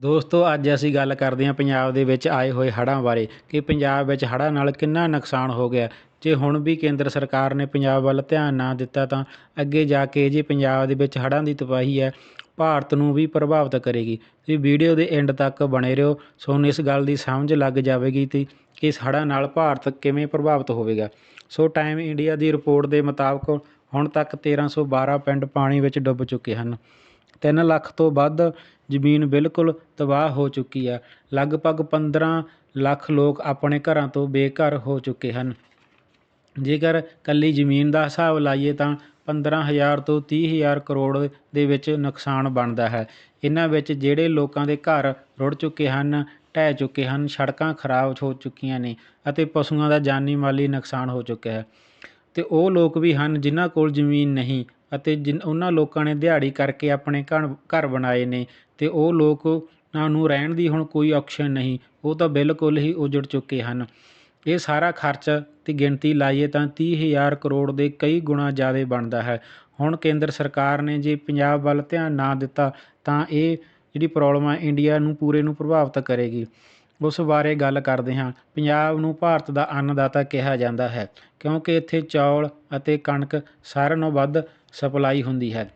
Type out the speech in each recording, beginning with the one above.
ਦੋਸਤੋ, ਅੱਜ ਅਸੀਂ ਗੱਲ ਕਰਦੇ ਹਾਂ ਪੰਜਾਬ ਦੇ ਵਿੱਚ ਆਏ ਹੋਏ ਹੜ੍ਹਾਂ ਬਾਰੇ ਕਿ ਪੰਜਾਬ ਵਿੱਚ ਹੜ੍ਹਾਂ ਨਾਲ ਕਿੰਨਾ ਨੁਕਸਾਨ ਹੋ ਗਿਆ। ਜੇ ਹੁਣ ਵੀ ਕੇਂਦਰ ਸਰਕਾਰ ਨੇ ਪੰਜਾਬ ਵੱਲ ਧਿਆਨ ਨਾ ਦਿੱਤਾ ਤਾਂ ਅੱਗੇ ਜਾ ਕੇ ਜੇ ਪੰਜਾਬ ਦੇ ਵਿੱਚ ਹੜ੍ਹਾਂ ਦੀ ਤਬਾਹੀ ਹੈ, ਭਾਰਤ ਨੂੰ ਵੀ ਪ੍ਰਭਾਵਿਤ ਕਰੇਗੀ। ਤੁਸੀਂ ਵੀਡੀਓ ਦੇ ਐਂਡ ਤੱਕ ਬਣੇ ਰਹੋ, ਤੁਹਾਨੂੰ ਇਸ ਗੱਲ ਦੀ ਸਮਝ ਲੱਗ ਜਾਵੇਗੀ ਤੇ ਕਿ ਇਸ ਹੜ੍ਹਾਂ ਨਾਲ ਭਾਰਤ ਕਿਵੇਂ ਪ੍ਰਭਾਵਿਤ ਹੋਵੇਗਾ। ਸੋ ਟਾਈਮ ਇੰਡੀਆ ਦੀ ਰਿਪੋਰਟ ਦੇ ਮੁਤਾਬਕ ਹੁਣ ਤੱਕ 1312 ਪਿੰਡ ਪਾਣੀ ਵਿੱਚ ਡੁੱਬ ਚੁੱਕੇ ਹਨ। ਤਿੰਨ ਲੱਖ ਤੋਂ ਵੱਧ ਜ਼ਮੀਨ ਬਿਲਕੁਲ ਤਬਾਹ ਹੋ ਚੁੱਕੀ ਹੈ। ਲਗਭਗ 15 ਲੱਖ ਲੋਕ ਆਪਣੇ ਘਰਾਂ ਤੋਂ ਬੇਘਰ ਹੋ ਚੁੱਕੇ ਹਨ। ਜੇਕਰ ਕੱਲੀ ਜ਼ਮੀਨ ਦਾ ਹਿਸਾਬ ਲਾਈਏ ਤਾਂ 15000 ਤੋਂ 30000 ਕਰੋੜ ਦੇ ਵਿੱਚ ਨੁਕਸਾਨ ਬਣਦਾ ਹੈ। ਇਹਨਾਂ ਵਿੱਚ ਜਿਹੜੇ ਲੋਕਾਂ ਦੇ ਘਰ ਰੁੜ ਚੁੱਕੇ ਹਨ, ਢਹਿ ਚੁੱਕੇ ਹਨ, ਸੜਕਾਂ ਖਰਾਬ ਹੋ ਚੁੱਕੀਆਂ ਨੇ ਅਤੇ ਪਸ਼ੂਆਂ ਦਾ ਜਾਨੀ ਮਾਲੀ ਨੁਕਸਾਨ ਹੋ ਚੁੱਕਿਆ ਹੈ। ਅਤੇ ਉਹ ਲੋਕ ਵੀ ਹਨ ਜਿਨ੍ਹਾਂ ਕੋਲ ਜ਼ਮੀਨ ਨਹੀਂ ਅਤੇ ਜਿਨ ਉਹਨਾਂ ਲੋਕਾਂ ਨੇ ਦਿਹਾੜੀ ਕਰਕੇ ਆਪਣੇ ਘਰ ਘਰ ਬਣਾਏ ਨੇ ਅਤੇ ਉਹ ਲੋਕਾਂ ਨੂੰ ਰਹਿਣ ਦੀ ਹੁਣ ਕੋਈ ਆਪਸ਼ਨ ਨਹੀਂ, ਉਹ ਤਾਂ ਬਿਲਕੁਲ ਹੀ ਉਜੜ ਚੁੱਕੇ ਹਨ। ਇਹ ਸਾਰਾ ਖਰਚ ਦੀ ਗਿਣਤੀ ਲਾਈਏ ਤਾਂ ਤੀਹ ਹਜ਼ਾਰ ਕਰੋੜ ਦੇ ਕਈ ਗੁਣਾ ਜ਼ਿਆਦਾ ਬਣਦਾ ਹੈ। ਹੁਣ ਕੇਂਦਰ ਸਰਕਾਰ ਨੇ ਜੇ ਪੰਜਾਬ ਵੱਲ ਧਿਆਨ ਨਾ ਦਿੱਤਾ ਤਾਂ ਇਹ ਜਿਹੜੀ ਪ੍ਰੋਬਲਮ ਆ, ਇੰਡੀਆ ਨੂੰ ਪੂਰੇ ਨੂੰ ਪ੍ਰਭਾਵਿਤ ਕਰੇਗੀ। ਉਸ ਬਾਰੇ ਗੱਲ ਕਰਦੇ ਹਾਂ। ਪੰਜਾਬ ਨੂੰ ਭਾਰਤ ਦਾ ਅੰਨਦਾਤਾ ਕਿਹਾ ਜਾਂਦਾ ਹੈ, ਕਿਉਂਕਿ ਇੱਥੇ ਚੌਲ ਅਤੇ ਕਣਕ ਸਾਰਿਆਂ ਨਾਲੋਂ ਵੱਧ ਸਪਲਾਈ ਹੁੰਦੀ ਹੈ।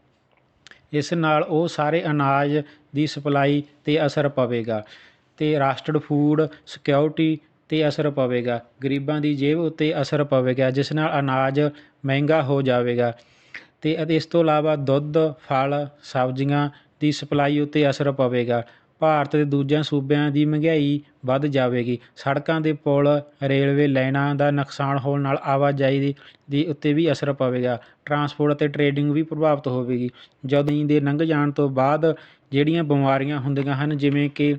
ਇਸ ਨਾਲ ਉਹ ਸਾਰੇ ਅਨਾਜ ਦੀ ਸਪਲਾਈ 'ਤੇ ਅਸਰ ਪਵੇਗਾ ਅਤੇ ਰਾਸ਼ਟਰਡ ਫੂਡ ਸਿਕਿਉਰਿਟੀ 'ਤੇ ਅਸਰ ਪਵੇਗਾ। ਗਰੀਬਾਂ ਦੀ ਜੇਬ ਉੱਤੇ ਅਸਰ ਪਵੇਗਾ, ਜਿਸ ਨਾਲ ਅਨਾਜ ਮਹਿੰਗਾ ਹੋ ਜਾਵੇਗਾ ਅਤੇ ਅਤੇ ਇਸ ਤੋਂ ਇਲਾਵਾ ਦੁੱਧ, ਫਲ, ਸਬਜ਼ੀਆਂ ਦੀ ਸਪਲਾਈ ਉੱਤੇ ਅਸਰ ਪਵੇਗਾ। ਭਾਰਤ ਦੇ ਦੂਜਿਆਂ ਸੂਬਿਆਂ ਦੀ ਮਹਿੰਗਾਈ ਵੱਧ ਜਾਵੇਗੀ। ਸੜਕਾਂ ਦੇ ਪੁਲ, ਰੇਲਵੇ ਲਾਈਨਾਂ ਦਾ ਨੁਕਸਾਨ ਹੋਣ ਨਾਲ ਆਵਾਜਾਈ ਦੀ ਦੀ ਉੱਤੇ ਵੀ ਅਸਰ ਪਵੇਗਾ। ਟਰਾਂਸਪੋਰਟ ਅਤੇ ਟਰੇਡਿੰਗ ਵੀ ਪ੍ਰਭਾਵਿਤ ਹੋਵੇਗੀ। ਜਦੋਂ ਦੇ ਲੰਘ ਜਾਣ ਤੋਂ ਬਾਅਦ ਜਿਹੜੀਆਂ ਬਿਮਾਰੀਆਂ ਹੁੰਦੀਆਂ ਹਨ, ਜਿਵੇਂ ਕਿ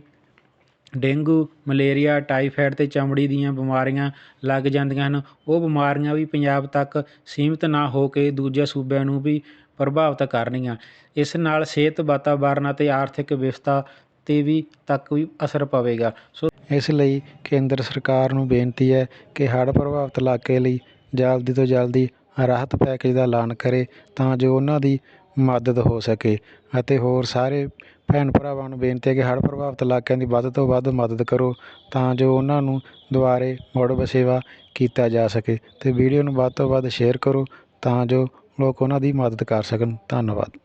ਡੇਂਗੂ, ਮਲੇਰੀਆ, ਟਾਈਫਾਇਡ ਅਤੇ ਚਮੜੀ ਦੀਆਂ ਬਿਮਾਰੀਆਂ ਲੱਗ ਜਾਂਦੀਆਂ ਹਨ। ਉਹ ਬਿਮਾਰੀਆਂ ਵੀ ਪੰਜਾਬ ਤੱਕ ਸੀਮਿਤ ਨਾ ਹੋ ਕੇ ਦੂਜੇ ਸੂਬਿਆਂ ਨੂੰ ਵੀ ਪ੍ਰਭਾਵਿਤ ਕਰਨਗੀਆਂ। ਇਸ ਨਾਲ ਸਿਹਤ, ਵਾਤਾਵਰਨ ਅਤੇ ਆਰਥਿਕ ਵਿਵਸਥਾ 'ਤੇ ਵੀ ਤੱਕ ਵੀ ਅਸਰ ਪਵੇਗਾ। ਸੋ ਇਸ ਲਈ ਕੇਂਦਰ ਸਰਕਾਰ ਨੂੰ ਬੇਨਤੀ ਹੈ ਕਿ ਹੜ੍ਹ ਪ੍ਰਭਾਵਿਤ ਇਲਾਕੇ ਲਈ ਜਲਦੀ ਤੋਂ ਜਲਦੀ ਰਾਹਤ ਪੈਕੇਜ ਦਾ ਐਲਾਨ ਕਰੇ ਤਾਂ ਜੋ ਉਹਨਾਂ ਦੀ ਮਦਦ ਹੋ ਸਕੇ ਅਤੇ ਹੋਰ ਸਾਰੇ ਭੈਣ ਭਰਾਵਾਂ ਨੂੰ ਬੇਨਤੀ ਹੈ ਕਿ ਹੜ੍ਹ ਪ੍ਰਭਾਵਿਤ ਇਲਾਕਿਆਂ ਦੀ ਵੱਧ ਤੋਂ ਵੱਧ ਮਦਦ ਕਰੋ ਤਾਂ ਜੋ ਉਹਨਾਂ ਨੂੰ ਦੁਬਾਰੇ ਮੁੜ ਵਸੇਵਾ ਕੀਤਾ ਜਾ ਸਕੇ ਅਤੇ ਵੀਡੀਓ ਨੂੰ ਵੱਧ ਤੋਂ ਵੱਧ ਸ਼ੇਅਰ ਕਰੋ ਤਾਂ ਜੋ ਲੋਕ ਉਹਨਾਂ ਦੀ ਮਦਦ ਕਰ ਸਕਣ। ਧੰਨਵਾਦ।